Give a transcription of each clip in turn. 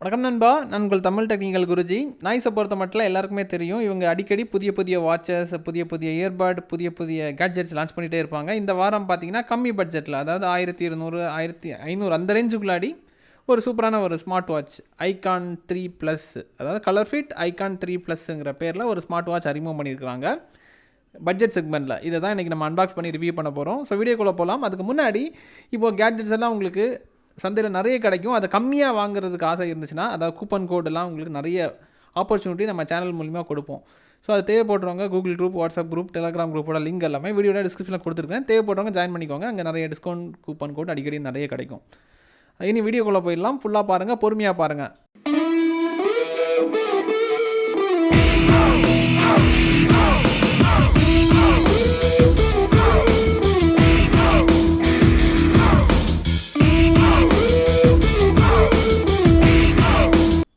வணக்கம் நண்பா. நான் உங்கள் தமிழ் டெக்னிக்கல் குருஜி. நாய்ஸை பொறுத்த மட்டும் எல்லாருக்குமே தெரியும். இவங்க அடிக்கடி புதிய புதிய வாட்சஸ் புதிய புதிய இயர்பட் புதிய புதிய கேட்ஜெட்ஸ் லான்ச் பண்ணிகிட்டே இருப்பாங்க. இந்த வாரம் பார்த்தீங்கன்னா கம்மி பட்ஜெட்டில் அதாவது ஆயிரத்தி இருநூறு ஆயிரத்தி ஐநூறு அந்த ரேஞ்சுக்குள்ளாடி ஒரு சூப்பரான ஒரு smart watch icon three plus அதாவது கலர் ஃபிட் ஐகான் த்ரீ ப்ளஸ்ங்கிற பேரில் ஒரு ஸ்மார்ட் வாட்ச் அறிமுகம் பண்ணியிருக்கிறாங்க. பட்ஜெட் செக்மெண்ட்டில் இதை தான் இன்றைக்கி நம்ம அன்பாக்ஸ் பண்ணி ரிவ்யூ பண்ண போகிறோம் ஸோ வீடியோக்குள்ளே போகலாம் அதுக்கு முன்னாடி இப்போது கேட்ஜெட்ஸ் எல்லாம் உங்களுக்கு சந்தையில் நிறைய கிடைக்கும். அதை கம்மியாக வாங்குறதுக்கு ஆசை இருந்துச்சுன்னா அதாவது கூப்பன் கோடெல்லாம் உங்களுக்கு நிறைய ஆப்பர்ச்சுனிட்டி நம்ம சேனல் மூலிமா கொடுப்போம். ஸோ அது தேவைப்படுறவங்க Google group WhatsApp group Telegram குரூப்போட லிங்க் எல்லாமே வீடியோட டிஸ்கிரிப்ஷனில் கொடுத்துருக்கேன். தேவைப்படுறவங்க ஜாயின் பண்ணிக்கோங்க. அங்கே நிறைய டிஸ்கவுண்ட் கூப்பன் கோட் அடிக்கடி நிறைய கிடைக்கும். இனி வீடியோக்குள்ளே போயிடலாம். ஃபுல்லாக பாருங்கள் பொறுமையாக பாருங்கள்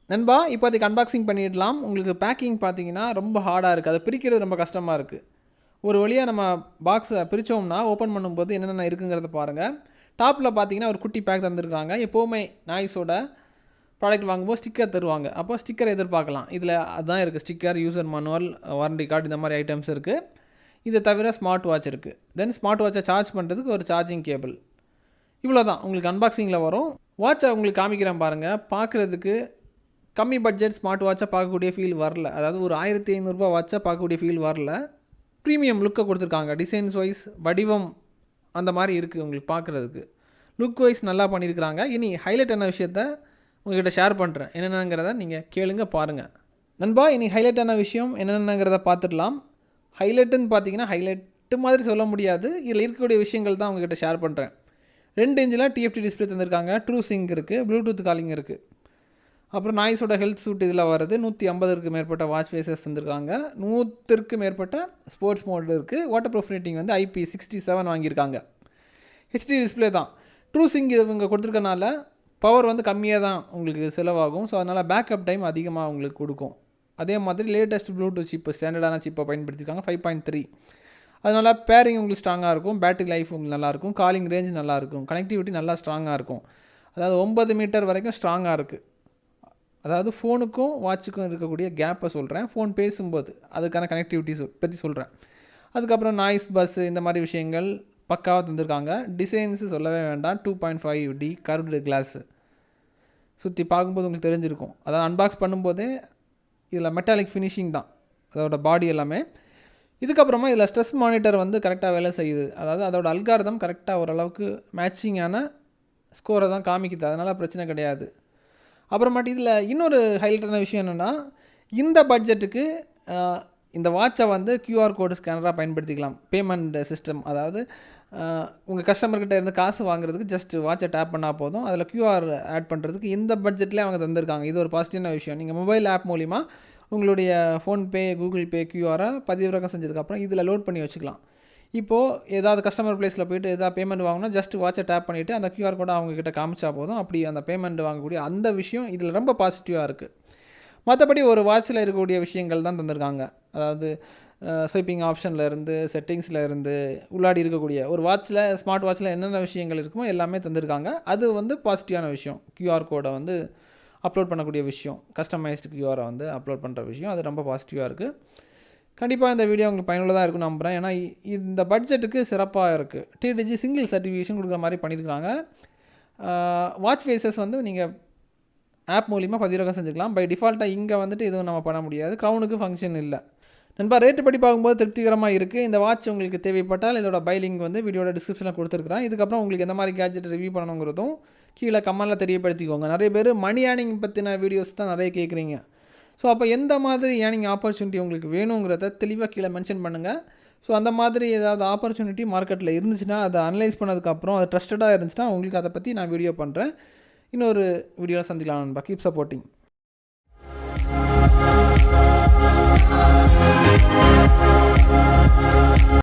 நண்பா இப்போதைக்கு அன்பாக்சிங் பண்ணிடலாம். உங்களுக்கு பேக்கிங் பார்த்தீங்கன்னா ரொம்ப ஹார்டாக இருக்குது அதை பிரிக்கிறது ரொம்ப கஷ்டமாக இருக்குது ஒரு வழியாக நம்ம பாக்ஸை பிரித்தோம்னா ஓப்பன் பண்ணும்போது என்னென்ன இருக்குங்கிறத பாருங்கள் டாப்பில் பார்த்தீங்கன்னா ஒரு குட்டி பேக் தந்துருக்காங்க எப்போவுமே நாய்ஸோட ப்ராடக்ட் வாங்கும்போது ஸ்டிக்கர் தருவாங்க. அப்போ ஸ்டிக்கர் எதிர்பார்க்கலாம். இதில் அதுதான் இருக்குது sticker user manual warranty card இந்த மாதிரி ஐட்டம்ஸ் இருக்குது இதை தவிர ஸ்மார்ட் வாட்ச் இருக்குது தென் ஸ்மார்ட் வாட்சை சார்ஜ் பண்ணுறதுக்கு ஒரு சார்ஜிங் கேபிள் இவ்வளோ தான் உங்களுக்கு அன்பாக்சிங்கில் வரும். வாட்சை உங்களுக்கு காமிக்கிறேன் பாருங்கள் பார்க்குறதுக்கு கம்மி பட்ஜெட் ஸ்மார்ட் வாட்சாக பார்க்கக்கூடிய ஃபீல் வரல. அதாவது ஒரு ஆயிரத்தி ஐநூறுரூபா வாட்சாக பார்க்கக்கூடிய ஃபீல் வரல. ப்ரீமியம் லுக்கை கொடுத்துருக்காங்க. டிசைன்ஸ் வைஸ் வடிவம் அந்த மாதிரி இருக்குது உங்களுக்கு பார்க்குறதுக்கு. லுக் வைஸ் நல்லா பண்ணியிருக்கிறாங்க. இனி ஹைலைட் ஆன விஷயத்த உங்ககிட்ட ஷேர் பண்ணுறேன் என்னென்னங்கிறத நீங்கள் கேளுங்க பாருங்கள் நண்பா இனி ஹைலைட்டான விஷயம்? என்னென்னங்கிறத பார்த்துடலாம். ஹைலைட்டுன்னு பார்த்தீங்கன்னா ஹைலைட்டு மாதிரி சொல்ல முடியாது. இதில் இருக்கக்கூடிய விஷயங்கள் தான் உங்ககிட்ட ஷேர் பண்ணுறேன் ரெண்டு இன்ச்சில் டிஎஃப்டி டிஸ்பிளே தந்திருக்காங்க. ட்ரூ சிங் இருக்குது ப்ளூடூத் காலிங் இருக்குது அப்புறம் நாய்ஸோட ஹெல்த் சூட் இதில் வர்றது நூற்றி ஐம்பதுக்கு மேற்பட்ட வாட்ச் ஃபேஸஸ் தந்திருக்காங்க. நூற்றுக்கு மேற்பட்ட ஸ்போர்ட்ஸ் மோட் இருக்குது வாட்டர் ப்ரூஃப் ரேட்டிங் வந்து ஐபி சிக்ஸ்டி செவன் வாங்கியிருக்காங்க. ஹெச்டி டிஸ்பிளே தான். ட்ரூ சிங் இவங்க கொடுத்துருக்கனால பவர் வந்து கம்மியாக தான் உங்களுக்கு செலவாகும். ஸோ அதனால் பேக்கப் டைம் அதிகமாக உங்களுக்கு கொடுக்கும். அதே மாதிரி லேட்டஸ்ட் ப்ளூடூத் சிப்பு ஸ்டாண்டர்டான சிப்பை பயன்படுத்தியிருக்காங்க ஃபைவ் பாயிண்ட் த்ரீ அதனால் பேரிங் உங்களுக்கு ஸ்ட்ராங்காக இருக்கும். பேட்டரி லைஃப் உங்களுக்கு நல்லாயிருக்கும் காலிங் ரேஞ்ச் நல்லாயிருக்கும் கனெக்டிவிட்டி நல்லா ஸ்ட்ராங்காக இருக்கும். அதாவது ஒன்பது மீட்டர் வரைக்கும் ஸ்ட்ராங்காக இருக்குது அதாவது ஃபோனுக்கும் வாட்சுக்கும் இருக்கக்கூடிய கேப்பை சொல்கிறேன் ஃபோன் பேசும்போது அதுக்கான கனெக்டிவிட்டிஸ் பற்றி சொல்கிறேன் அதுக்கப்புறம் நாய்ஸ் பஸ்ஸு இந்த மாதிரி விஷயங்கள் பக்காவாக தந்திருக்காங்க. டிசைன்ஸு சொல்லவே வேண்டாம். Two point five D curved glass சுற்றி பார்க்கும்போது உங்களுக்கு தெரிஞ்சிருக்கும். அதாவது அன்பாக்ஸ் பண்ணும்போதே இதில் மெட்டாலிக் ஃபினிஷிங் தான். அதோட பாடி எல்லாமே. இதுக்கப்புறமா இதில் ஸ்ட்ரெஸ் மானிட்டர் வந்து கரெக்டாக வேலை செய்யுது. அதாவது அதோட அல்காரதம் கரெக்டாக ஓரளவுக்கு மேட்சிங்கான ஸ்கோரை தான் காமிக்குது. அதனால் பிரச்சனை கிடையாது. அப்புறமாட்டி இதில் இன்னொரு ஹைலைட்டான விஷயம் என்னென்னா இந்த பட்ஜெட்டுக்கு இந்த வாட்சை வந்து க்யூஆர் கோடு ஸ்கேனராக பயன்படுத்திக்கலாம். பேமெண்ட் சிஸ்டம் அதாவது உங்கள் கஸ்டமர்கிட்ட இருந்து காசு வாங்குறதுக்கு ஜஸ்ட் வாட்சை டேப் பண்ணால் போதும். அதில் க்யூஆர் ஆட் பண்ணுறதுக்கு இந்த பட்ஜெட்லேயே அவங்க தந்திருக்காங்க. இது ஒரு பாசிட்டிவான விஷயம். நீங்கள் மொபைல் ஆப் மூலிமா உங்களுடைய ஃபோன்பே கூகுள் பே கியூஆரை பதிவிறக்கம் செஞ்சதுக்கப்புறம் இதில் லோட் பண்ணி வச்சுக்கலாம். இப்போது ஏதாவது கஸ்டமர் ப்ளேஸில் போயிட்டு ஏதாவது பேமெண்ட் வாங்கினா ஜஸ்ட் வாட்சை டேப் பண்ணிவிட்டு அந்த கியூஆர் கோடை அவங்கக்கிட்ட காமிச்சா போதும். அப்படி அந்த பேமெண்ட் வாங்கக்கூடிய அந்த விஷயம் இதில் ரொம்ப பாசிட்டிவாக இருக்குது மற்றபடி ஒரு வாட்சில் இருக்கக்கூடிய விஷயங்கள் தான் தந்திருக்காங்க. அதாவது ஸ்வீப்பிங் ஆப்ஷனில் இருந்து செட்டிங்ஸில் இருந்து உள்ளாடி இருக்கக்கூடிய ஒரு வாட்சில் ஸ்மார்ட் வாட்சில் என்னென்ன விஷயங்கள் இருக்குமோ எல்லாமே தந்திருக்காங்க. அது வந்து பாசிட்டிவான விஷயம். கியூஆர் கோடை வந்து அப்லோட் பண்ணக்கூடிய விஷயம். கஸ்டமைஸ்டு கியூஆரை வந்து அப்லோட் பண்ணுற விஷயம். அது ரொம்ப பாசிட்டிவாக இருக்குது கண்டிப்பாக இந்த வீடியோ உங்களுக்கு பயனுள்ளதாக இருக்கும் நம்புகிறேன் ஏன்னா இந்த பட்ஜெட்டுக்கு சிறப்பாக இருக்குது டிடிஜி சிங்கிள் சர்டிஃபிகேஷன் கொடுக்குற மாதிரி பண்ணியிருக்காங்க வாட்ச் ஃபேஸஸ் வந்து நீங்கள் ஆப் மூலிமா பதிவிறக்கம் செஞ்சுக்கலாம். பை டிஃபால்ட்டாக இங்கே வந்துட்டு எதுவும் நம்ம பண்ண முடியாது. க்ரௌனுக்கு ஃபங்க்ஷன் இல்லை. நண்பா ரேட்டு படி பார்க்கும்போது திருப்திகரமாக இருக்குது இந்த வாட்ச் உங்களுக்கு தேவைப்பட்டால் இதோட பை லிங்க் வந்து வீடியோட டிஸ்கிரிப்ஷனில் கொடுத்துருக்குறேன். இதுக்கப்புறம் உங்களுக்கு எந்த மாதிரி கேட்ஜெட் ரிவ்யூ பண்ணணுங்கிறதும் கீழே கமெண்டில் தெரியப்படுத்திக்கோங்க. நிறைய பேர் மணி ஏர்னிங் பற்றின வீடியோஸ் தான் நிறைய கேட்குறீங்க ஸோ அப்போ எந்த மாதிரி ஏர்னிங் ஆப்பர்ச்சுனிட்டி உங்களுக்கு வேணுங்கிறத தெளிவாக கீழே மென்ஷன் பண்ணுங்கள் ஸோ அந்த மாதிரி ஏதாவது ஆப்பர்ச்சுனிட்டி மார்க்கெட்டில் இருந்துச்சுன்னா அதை அனலைஸ் பண்ணதுக்கப்புறம் அது ட்ரஸ்டடாக இருந்துச்சுன்னா உங்களுக்கு அதை பற்றி நான் வீடியோ பண்ணுறேன் இன்னொரு வீடியோவில் சந்திக்கலாம் நண்பா. Keep supporting